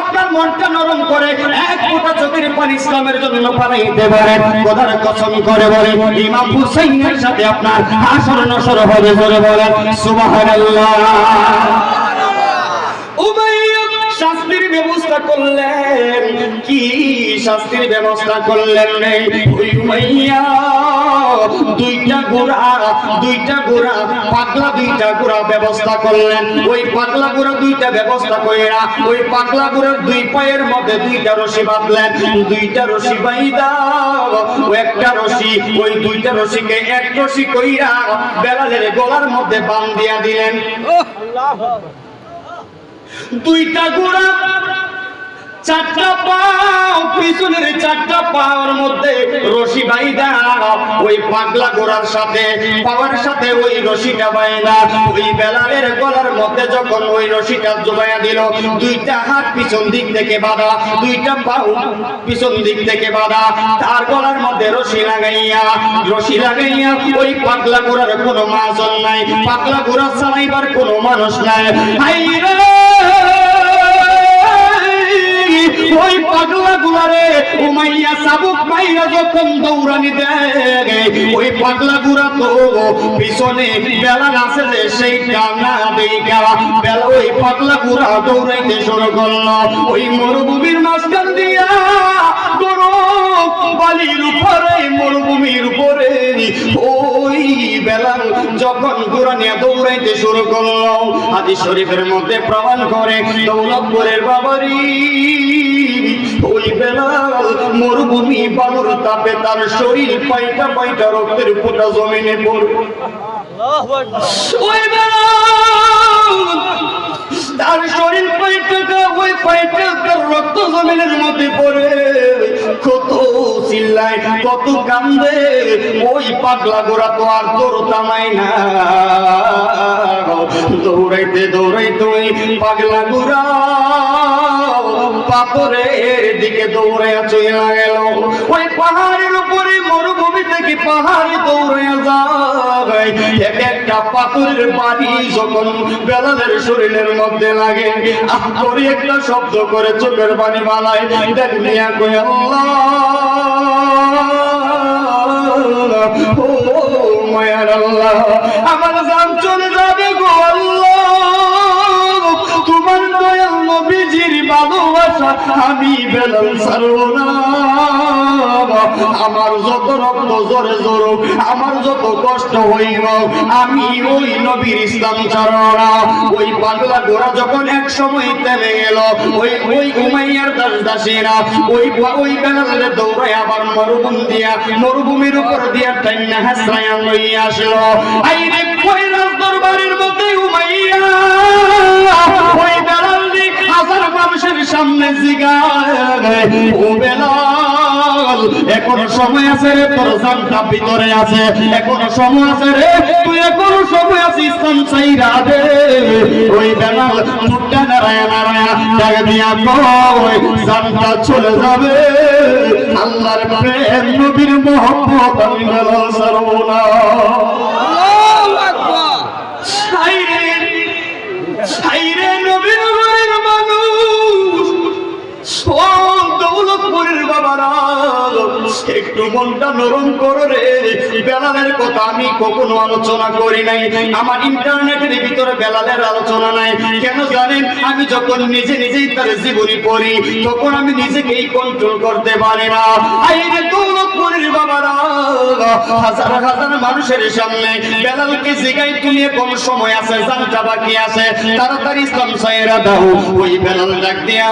আপনার মনটা নরম করে এক ফোঁটা চোখের পানি ইসলামের জন্য পালাইতে পারেন কথার কসম করে বলে, ইমাম হুসাইনের সাথে আপনার আসর নসর হবে জোরে বলেন সুবহানাল্লাহ। শাস্তির ব্যবস্থা করলেন? কি শাস্তির ব্যবস্থা করলেন দুইটা ঘোড়া দুইটা ঘোড়া পাগলা দুইটা ঘোড়া ব্যবস্থা করলেন। ওই পাগলা ঘোড়া দুইটা ব্যবস্থা কইরা, ওই পাগলা ঘোড়ার দুই পায়ের মধ্যে দুইটা রশি বাঁধলেন। দুইটা রশি বাইদা একটা রশি, ওই দুইটা রশিকে এক রশি কইরা বেলালের গলার মধ্যে বান দিয়া দিলেন। দুইটা গোড়া, চারটা পাও পিছনের চারটা পাওয়ার মধ্যে রশি বাইদা, ওই পাগলা গোড়ার সাথে, পাওয়ার সাথে ওই রশিটা বাইদা। ওই বেলালের গলার মধ্যে যখন ওই রশিটা জমায়া দিল, দুইটা হাত পিছন দিক থেকে বাঁধা, দুইটা পাও পিছন দিক থেকে বাঁধা, তার গলার মধ্যে রশি লাগাইয়া রশি লাগাইয়া ওই পাগলা গোড়ার কোনো মাজন নাই, পাগলা গোড়া চালাইবার কোনো মানুষ নাই। হাই ওই পাগলা গুলারে উমাইয়া সাবুক মাইয়া যখন দৌড়ানি দেয় ওই পাগলা গুড়া তো পিছনে বেলা আছে যে সেই কানা দেখা বেলা ওই পাগলা গুড়া দৌড়াইতে শুরু করল। ওই মরুভূমির মাঝখান দিয়া বালির উপরে মরুভূমির উপরে। ওই বেলাল যখন গোড়া নিয়ে দৌড়াইতে শুরু করল আদি শরীফের মধ্যে প্রমাণ করে দৌলতপুরের বাবারি ওই বেলাল মরুভূমি বালুর তাপে তার শরীর পাইটা পাইটা রক্তের ফোঁটা জমিনে পড়বে ওই বেলাল তার শরীর পাইটাকা ওই পাইটাকার রক্ত জমিনের মধ্যে পড়ে। কত চিল্লায়, কত কান্দে, ওই পাগলা গোড়া তো আর তোর তামাই না। দৌড়াইতে দৌড়াইতে ওই পাগলা গোড়া পাথরের দিকে দৌড়াইয়া চলে গেল। ওই পাহাড়ের মরুভূমি থেকে পাহাড়ে দৌড়ে যায়। এক একটা পাথরের বাড়ি যখন বেলালের শরীরের মধ্যে লাগে করে একটা শব্দ করে চোখের পানি বানায়। দেখ মিয়া কই, আল্লাহ। ও মায়ার আল্লাহ। ভালোবাসা, আমি বেলাল ছাড়ব আমার যত রক্ত জোরে জোরুক আমার যত কষ্ট হইব, আমি ওই নবীর ইসলাম ছাড়ব ওই পাগলা গোড়া যখন এক সময় তেলে গেল, ওই ওই উমাইয়ার দাস দাসীরা, ওই ওই বেলালে দৌড়ায় আবার মরুভূমি দিয়া মরুভূমির উপর দিয়া টাইনা হাসরায়া লইয়া আসলো। আইরে কৈলাস দরবারের মধ্যে হাজার মানুষের সামনে এখনও সময় আছে রে, তোর জানটা ভিতরে আছে। এখনও সময় আছে রে, তুই এখনও সময় আছে ইসলাম চাইরা দে ওই দিয়া কয়, জানটা চলে যাবে। আল্লাহর প্রেম, নবীর মোহাম্মদ আমি বেলাল একটু মনটা নরম করো রে। বেলালের কথা আমি কখনো আলোচনা করি নাই। আমার ইন্টারনেটের ভিতরে বেলালের আলোচনা নাই। কেন জানেন, আমি যখন নিজে নিজেই তার জীবনী পড়ি, তখন আমি নিজেকেই কন্ট্রোল করতে পারি না। মানুষের সামনে বেলালকে জিগাই তুমি কম সময় আছে, জানটা বাকি আছে। তাড়াতাড়ি ওই বেলাল ডাক দিয়া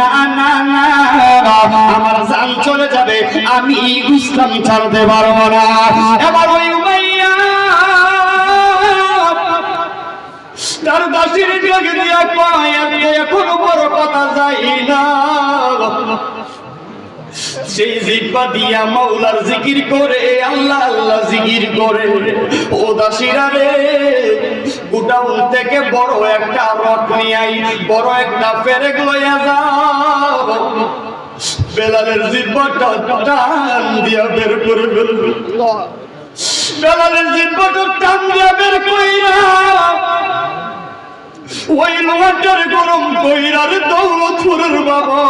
না না না আমার জান চলে যাবে, আমি ইসলাম ছাড়তে পারব না। এবার ওই উমাইয়া তার দাসির ডাক দিয়া কয় এখনও বড় কথা যাই না। সেই জিব্বা দিয়া মাওলার জিকির করে, আল্লাহ আল্লাহ জিকির করে। ও দাসিরা রে গুডাউন থেকে বড় একটা রথ নিয়ে বড় একটা পেরেক লইয়া যাও। বেলালের জিব্বাটা টান দিয়া বের করে বেলালের জিব্বাটা টান দিয়া বের কইরা ওই লোহাটার গরম কইরার দৌলত বাবা।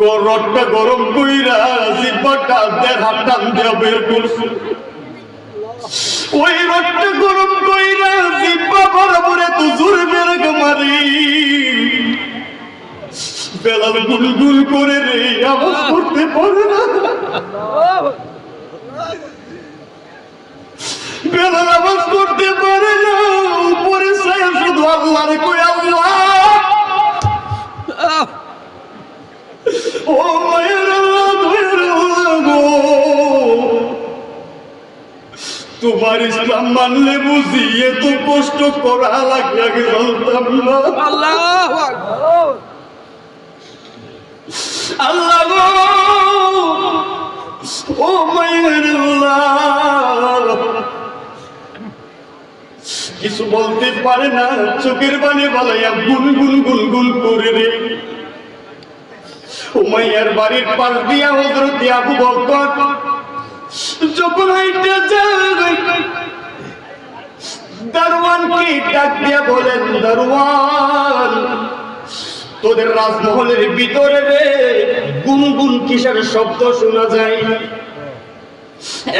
গরমটা গরম কইরা জিব্বাটা দেখা টান দিয়া বের করছে ওই রোদটা গরম কইরা বরাবরে তো জোরে বেরক মারি। বেলাল গুলগুল করে রে, আওয়াজ করতে পারে না। বেলাল আওয়াজ করতে পারে না, উপরে ছায়া শুধু আল্লাহর কই আল্লাহ। তোমার ইসলাম মানলে বুঝি এত কষ্ট করা লাগে আগে জানতাম না। আল্লাহ আল্লাহ ও কিছু বলতে পারে না চোখের বানে বালাইয়া গুন গুন গুন গুন করে রে। উমাইয়ার বাড়ির পাশ দিয়া হজরত আবু বকর যখন হাইটে যায় দারওয়ানকে ডাক দিয়া বলেন দারওয়ান তোদের রাজমহলের ভিতরে রে গুনগুন কিসের শব্দ শোনা যায়?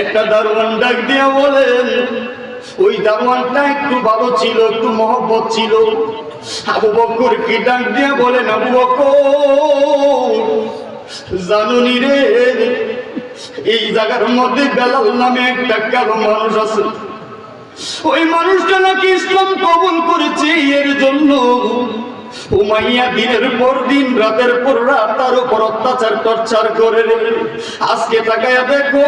একটা দারোয়ান ডাক দিয়া বলেন, ওই দারোয়ানটা একটু ভালো ছিল, একটু মহব্বত ছিল। আবু বকর কি ডাক দিয়া বলেন, আবু বকর, জানুনি রে এই জায়গার মধ্যে বেলাল নামে একটা কালো মানুষ আছে। ওই মানুষটা নাকি ইসলাম কবুল করেছে এর জন্য। উমাইয়া দিনের পর দিন, রাতের পর রাত, তার উপর অত্যাচার, টর্চার করে। আজকে দেখো,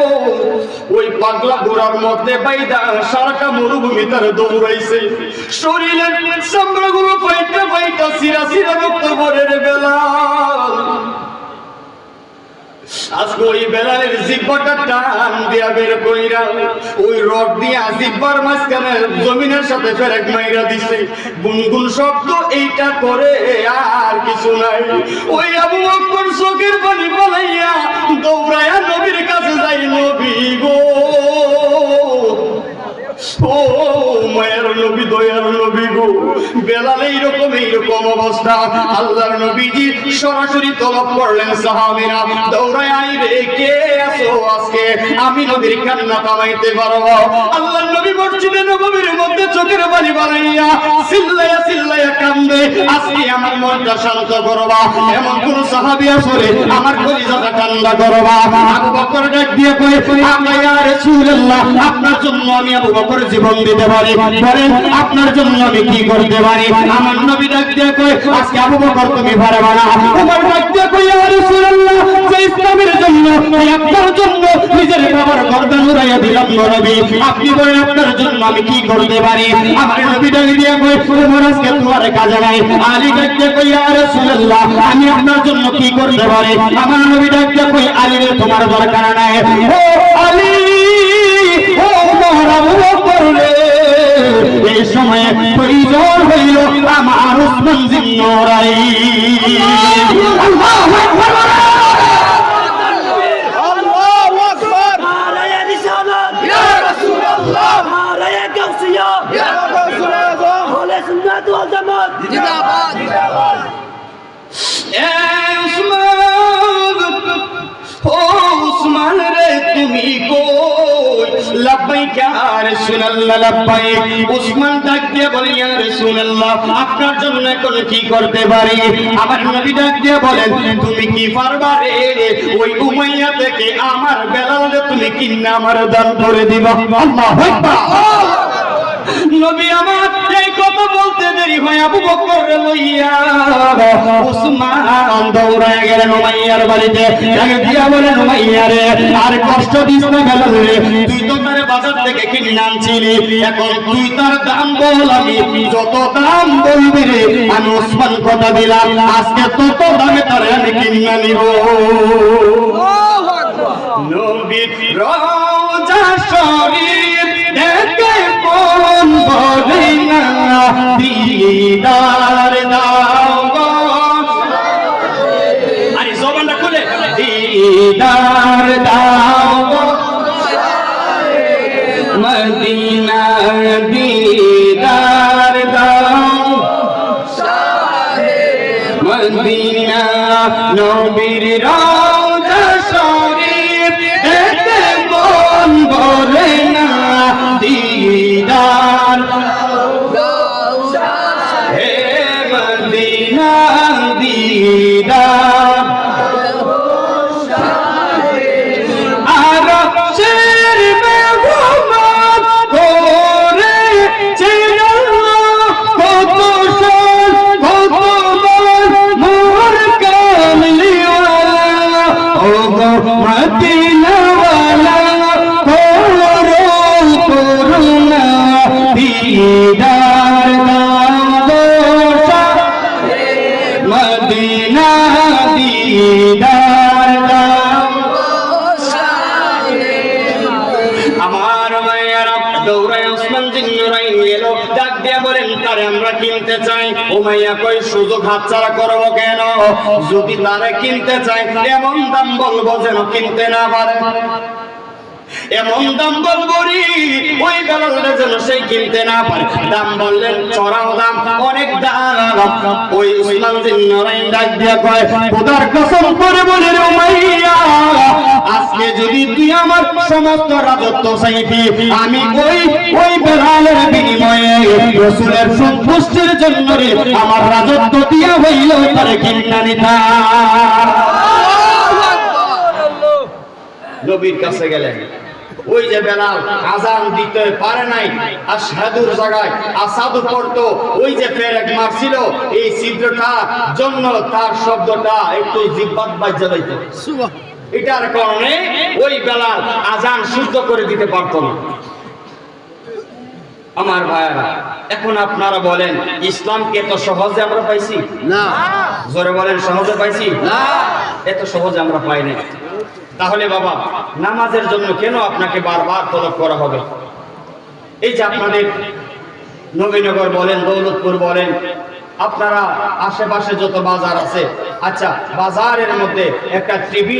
ওই পাগলা ঘোড়ার মধ্যে বাইদা সারাটা মরুভূমি তার দৌড়াইছে। শরীরের চামড়াগুলো পাইটা পাইটা সিরা সিরা রক্ত বেলা আজকে ওই বেলালের জিব্বাটা টান দিয়া বের কইরা, ওই রড দিয়া জিব্বার মাঝখানে জমিনের সাথে ফেরেক মাইরা দিছে। গুনগুন শব্দ এইটা করে আর কিছু নাই। ওই আবু বকর চোখের পানি বলাইয়া দৌড়ায়া নবীর কাছে যাই, নবী গো, ও চোখের বাড়ি বানাইয়া চিল্লাইয়া চিল্লাইয়া কান্দে, আজকে আমার মনটা শান্ত করবা। এমন কোন সাহাবী আসলে আমার কলিজাটা করবা। ডাক দিয়ে আপনার জন্য আমি আবু বকর জীবন দিতে পারি। বলেন আপনার জন্য আমি কি করতে পারি? আমার নবী কই আজকে আবু বকর তুমি না উমর কই ইয়া রাসূলুল্লাহ, যে ইসলামের জন্য আপনার জন্য নিজের উড়াইয়া দিলাম নবী। আপনি বলেন, আপনার জন্য আমি কি করতে পারি? আমার নবী ডাক দিয়ে কই উমর আজকে তোমার কাজে নাই। আলী কই ইয়া রাসূলুল্লাহ, আমি আপনার জন্য কি করতে পারি? আমার নবী কই আলী রে, তোমার দরকার নাই। ও আলী, ও মহারাবু করলে এই সময়ে প্রয়োজন হইল আমার উসমান জিন্নরাই আপনার জন্য এখন কি করতে পারি? আমার নবী ডাক দিয়ে বলেন, তুমি কি পারবা রে? ওই উমাইয়া থেকে আমার বেলাল, তুমি কিনা আমার দান করে দিবা। নবী আমার এই কথা বলতে দেরি হয় আবু বকর লইয়া। উসমান দৌড়ায় গেলেন উমাইয়ার বাড়িতে। তাকে দিয়া বলেন উমাইয়া রে আর কষ্ট দিস না গেল রে? তুই তো তার বাজার থেকে কিনে আনছিলি। এখন তুই তার দাম বল আমি যত দাম বলবি রে আমি উসমান কথা দিলাম। আজকে তত দামে তার আমি কিনে নিব নবীর শরীর দেখে সম্ভব না দিদার দাও আরে জবানটা খুলে। দিদার দাও মদিনা দিদার মদিনা নবীর রা হাতছাড়া করব কেন? যদি তারে কিনতে চাই, এমন দাম বলব যেন কিনতে না পারে। এমন দাম ওই যেন সেই কিনতে না পারে। দাম বললেন চড়াও দাম, অনেক ওই আজকে যদি তুই আমার সমস্ত রাজত্ব চাইবি, আমি ওই ওই বেলালের বিনিময়ে রসুলের সন্তুষ্টির জন্য আমার রাজত্ব দিয়া হইল তারে কিনা নিতা নবীর কাছে গেলেন। ওই যে বেলাল আজান দিতে পারে নাই আর সাধুর জায়গায় আর সাধু পড়তো ওই যে ফেরেক মারছিল এই ছিদ্রটা জন্য তার শব্দটা একটু জিব্বাত বাজ্যা যাইতো। এটার কারণে ওই বেলাল আজান শুদ্ধ করে দিতে পারতো না। আমার ভাইয়েরা এখন আপনারা বলেন ইসলামকে এত সহজে আমরা পাইছি? না। জোরে বলেন সহজে পাইছি? না। এত সহজে আমরা পাই নাই। তাহলে বাবা নামাজের জন্য কেন আপনাকে বারবার তলব করা হবে? এই যে আপনাদের নবীনগর বলেন দৌলতপুর বলেন আপনারা আশেপাশে যত বাজার আছে আচ্ছা বাজারের মধ্যে একটা টিভি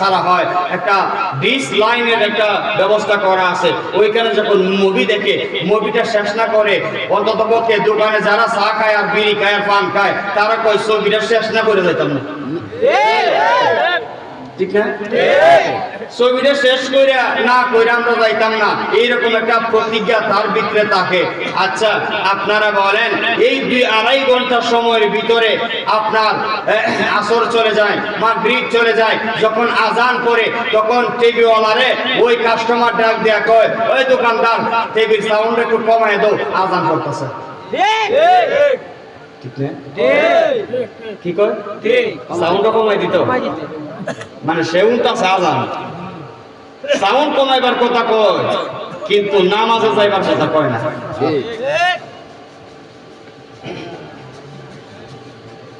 ছাড়া হয়, একটা ডিস লাইনের একটা ব্যবস্থা করা আছে। ওইখানে যখন মুভি দেখে মুভিটা শেষ না করে, অন্তত পক্ষে দোকানে যারা চা খায় আর বিড়ি খায় আর পান খায়, তারা কয়, ছবিটা শেষ না করে যেতাম না। ঠিক না? ছবিটা শেষ করে না করে আমরা যাইতাম না। এইরকম একটা প্রতিজ্ঞা তার ভিতরে থাকে। আচ্ছা আপনারা বলেন, এই দুই আড়াই ঘণ্টা সময়ের ভিতরে আপনার আসর চলে যায়, মাগরিব চলে যায়, যখন আজান করে তখন টিভিওয়ালারে ওই কাস্টমার ডাক দেয়া কয়, ওই দোকানদার টিভির সাউন্ড একটু কমায় দাও, আজান করতেছে। ঠিক। না কি কয় সাউন্ড কমাই দিত মানে সেউন তা সাজান সাউন্ড কমাইবার কথা কয় কিন্তু নামাজে যাইবার কথা কয় না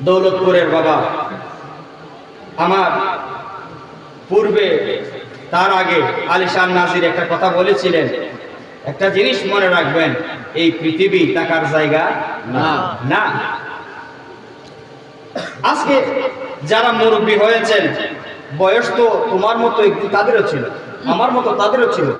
দৌলতপুরের বাবা আমার পূর্বে তার আগে আলিশান নাজির একটা কথা বলেছিলেন। একটা জিনিস মনে রাখবেন এই পৃথিবী টাকার জায়গা। না। আজকে যারা মুরব্বী হয়েছেন, বয়স তো তোমার মতো একটু তাদেরও ছিল, আমার মতো তাদেরও ছিল।